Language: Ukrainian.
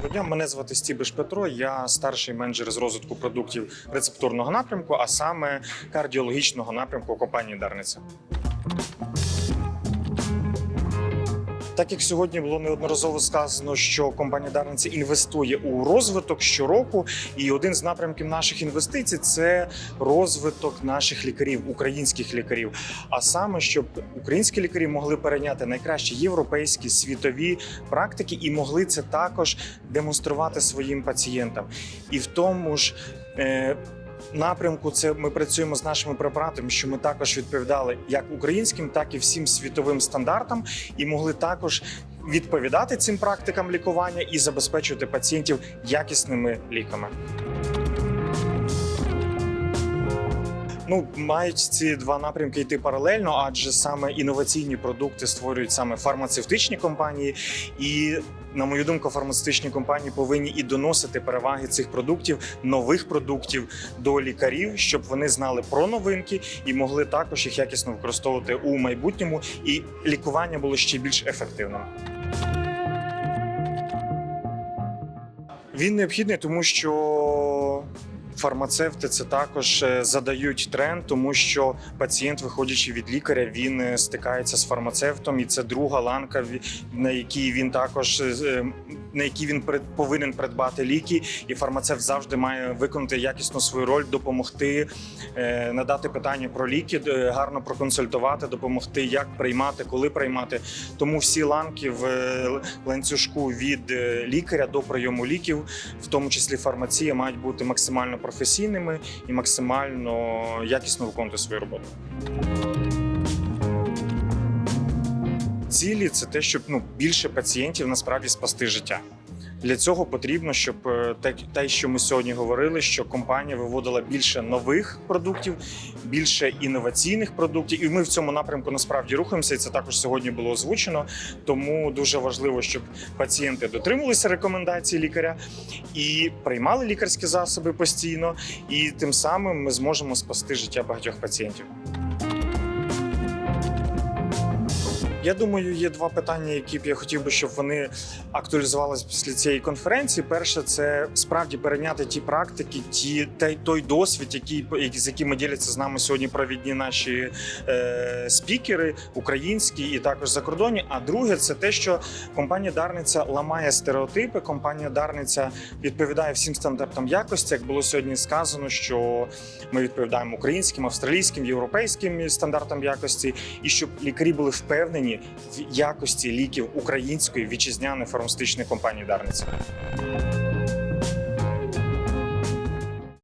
Доброго дня, мене звати Стібиш Петро. Я старший менеджер з розвитку продуктів рецептурного напрямку, а саме кардіологічного напрямку компанії Дарниця. Так як сьогодні було неодноразово сказано, що компанія Дарниця інвестує у розвиток щороку, і один з напрямків наших інвестицій це розвиток наших лікарів, українських лікарів. А саме, щоб українські лікарі могли перейняти найкращі європейські світові практики і могли це також демонструвати своїм пацієнтам. І в тому ж. Напрямку це ми працюємо з нашими препаратами, що ми також відповідали як українським, так і всім світовим стандартам, і могли також відповідати цим практикам лікування і забезпечувати пацієнтів якісними ліками. Ну, мають ці два напрямки йти паралельно, адже саме інноваційні продукти створюють саме фармацевтичні компанії, і на мою думку, фармацевтичні компанії повинні і доносити переваги цих продуктів, нових продуктів до лікарів, щоб вони знали про новинки і могли також їх якісно використовувати у майбутньому, і лікування було ще більш ефективним. Він необхідний, тому що фармацевти це також е, задають тренд, тому що пацієнт, виходячи від лікаря, він е, стикається з фармацевтом, і це друга ланка, на якій він також е, на якій він повинен придбати ліки. І фармацевт завжди має виконати якісно свою роль, допомогти надати питання про ліки, гарно проконсультувати, допомогти, як приймати, коли приймати. Тому всі ланки в ланцюжку від лікаря до прийому ліків, в тому числі фармація, мають бути максимально професійними і максимально якісно виконувати свою роботу. Цілі це те, щоб ну більше пацієнтів насправді спасти життя. Для цього потрібно, щоб е, те, що ми сьогодні говорили, що компанія виводила більше нових продуктів, більше інноваційних продуктів, і ми в цьому напрямку насправді рухаємося. І це також сьогодні було озвучено. Тому дуже важливо, щоб пацієнти дотримувалися рекомендацій лікаря і приймали лікарські засоби постійно, і тим самим ми зможемо спасти життя багатьох пацієнтів. Я думаю, є два питання, які б я хотів би, щоб вони актуалізувалися після цієї конференції. Перше, це справді перейняти ті практики, ті той, той досвід, який з якими діляться з нами сьогодні провідні наші е, спікери, українські і також закордонні. А друге, це те, що компанія Дарниця ламає стереотипи. Компанія Дарниця відповідає всім стандартам якості. Як було сьогодні сказано, що ми відповідаємо українським, австралійським, європейським стандартам якості, і щоб лікарі були впевнені в якості ліків української вітчизняної фармацевтичної компанії Дарниця.